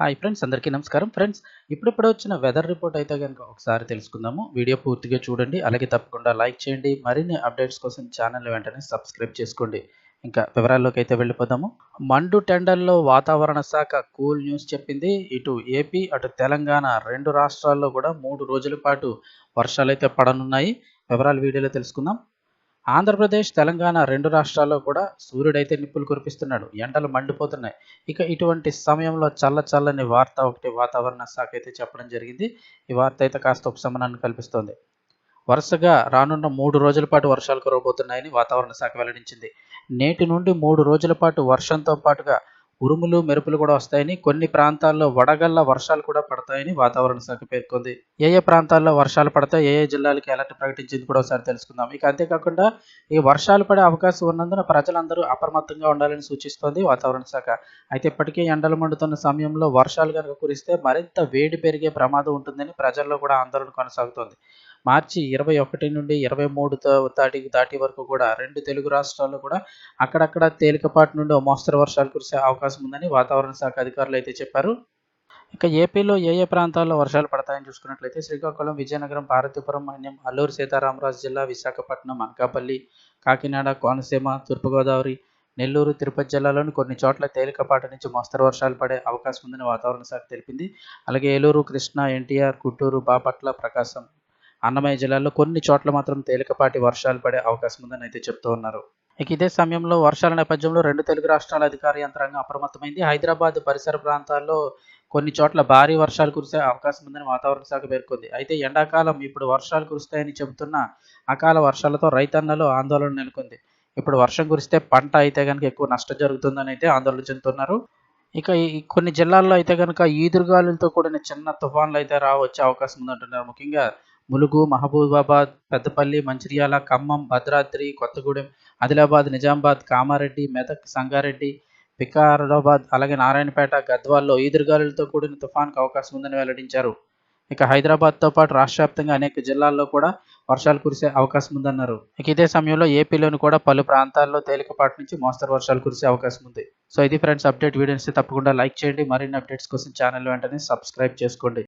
Hi friends అందరికీ నమస్కారం. Friends ఇప్పుడిప్పుడు వచ్చిన వెదర్ రిపోర్ట్ అయితే కనుక ఒకసారి తెలుసుకుందాము. వీడియో పూర్తిగా చూడండి అలాగే తప్పకుండా లైక్ చేయండి. మరిన్ని అప్డేట్స్ కోసం ఛానల్ వెంటనే సబ్స్క్రైబ్ చేసుకోండి. ఇంకా వివరాల్లోకి అయితే వెళ్ళిపోదాము. మండు టెండర్లో వాతావరణ శాఖ కూల్ న్యూస్ చెప్పింది. ఇటు ఏపీ అటు తెలంగాణ రెండు రాష్ట్రాల్లో కూడా మూడు రోజుల పాటు వర్షాలు అయితే పడనున్నాయి. వివరాలు వీడియోలో తెలుసుకుందాం. ఆంధ్రప్రదేశ్ తెలంగాణ రెండు రాష్ట్రాల్లో కూడా సూర్యుడైతే నిప్పులు కురిపిస్తున్నాడు. ఎండలు మండిపోతున్నాయి. ఇక ఇటువంటి సమయంలో చల్ల చల్లని వార్త ఒకటి వాతావరణ శాఖ అయితే చెప్పడం జరిగింది. ఈ వార్త అయితే కాస్త ఉపశమనాన్ని కల్పిస్తోంది. వరుసగా రానున్న మూడు రోజుల పాటు వర్షాలు కురవబోతున్నాయని వాతావరణ శాఖ వెల్లడించింది. నేటి నుండి మూడు రోజుల పాటు వర్షంతో పాటుగా ఉరుములు మెరుపులు కూడా వస్తాయని కొన్ని ప్రాంతాల్లో వడగళ్ళ వర్షాలు కూడా పడతాయని వాతావరణ శాఖ పేర్కొంది. ఏ ఏ ప్రాంతాల్లో వర్షాలు పడతాయి ఏ ఏ జిల్లాలకి అలర్ట్ ప్రకటించింది కూడా ఒకసారి తెలుసుకుందాం. ఇక అంతేకాకుండా ఈ వర్షాలు పడే అవకాశం ఉన్నందున ప్రజలందరూ అప్రమత్తంగా ఉండాలని సూచిస్తోంది వాతావరణ శాఖ. అయితే ఇప్పటికే ఎండలు మండుతున్న సమయంలో వర్షాలు కనుక కురిస్తే మరింత వేడి పెరిగే ప్రమాదం ఉంటుందని ప్రజల్లో కూడా ఆందోళన కొనసాగుతోంది. మార్చి ఇరవై ఒకటి నుండి ఇరవై మూడు తాటి దాటి వరకు కూడా రెండు తెలుగు రాష్ట్రాల్లో కూడా అక్కడక్కడ తేలికపాటి నుండి మోస్తరు వర్షాలు కురిసే అవకాశం ఉందని వాతావరణ శాఖ అధికారులు అయితే చెప్పారు. ఇక ఏపీలో ఏ ఏ ప్రాంతాల్లో వర్షాలు పడతాయని చూసుకున్నట్లయితే శ్రీకాకుళం విజయనగరం పార్వతీపురం మన్యం అల్లూరు సీతారామరాజు జిల్లా విశాఖపట్నం అనకాపల్లి కాకినాడ కోనసీమ తూర్పుగోదావరి నెల్లూరు తిరుపతి జిల్లాలోని కొన్ని చోట్ల తేలికపాటి నుంచి మోస్తరు వర్షాలు పడే అవకాశం ఉందని వాతావరణ శాఖ తెలిపింది. అలాగే ఏలూరు కృష్ణా ఎన్టీఆర్ గుంటూరు బాపట్ల ప్రకాశం అన్నమయ్య జిల్లాలో కొన్ని చోట్ల మాత్రం తేలికపాటి వర్షాలు పడే అవకాశం ఉందని అయితే చెప్తూ ఉన్నారు. ఇక ఇదే సమయంలో వర్షాల నేపథ్యంలో రెండు తెలుగు రాష్ట్రాల అధికార యంత్రాంగం అప్రమత్తమైంది. హైదరాబాద్ పరిసర ప్రాంతాల్లో కొన్ని చోట్ల భారీ వర్షాలు కురిసే అవకాశం ఉందని వాతావరణ శాఖ పేర్కొంది. అయితే ఎండాకాలం ఇప్పుడు వర్షాలు కురుస్తాయని చెబుతున్న అకాల వర్షాలతో రైతన్నలు ఆందోళన నెలకొంది. ఇప్పుడు వర్షం కురిస్తే పంట అయితే కనుక ఎక్కువ నష్టం జరుగుతుందని అయితే ఆందోళన చెందుతున్నారు. ఇక కొన్ని జిల్లాల్లో అయితే కనుక ఈదురుగాలులతో కూడిన చిన్న తుఫాన్లు అయితే రావచ్చే అవకాశం ఉందంటున్నారు. ముఖ్యంగా ములుగు మహబూబాబాద్ పెద్దపల్లి మంచిర్యాల ఖమ్మం భద్రాద్రి కొత్తగూడెం ఆదిలాబాద్ నిజామాబాద్ కామారెడ్డి మెదక్ సంగారెడ్డి వికారాబాద్ అలాగే నారాయణపేట గద్వాల్లో ఈదురుగాలులతో కూడిన తుఫాన్కు అవకాశం ఉందని వెల్లడించారు. ఇక హైదరాబాద్తో పాటు రాష్ట్ర వ్యాప్తంగా అనేక జిల్లాల్లో కూడా వర్షాలు కురిసే అవకాశం ఉందన్నారు. ఇక ఇదే సమయంలో ఏపీలోని కూడా పలు ప్రాంతాల్లో తేలికపాటి నుంచి మోస్తరు వర్షాలు కురిసే అవకాశం ఉంది. సో ఇది ఫ్రెండ్స్ అప్డేట్ వీడియోస్ తప్పకుండా లైక్ చేయండి. మరిన్ని అప్డేట్స్ కోసం ఛానల్ వెంటనే సబ్స్క్రైబ్ చేసుకోండి.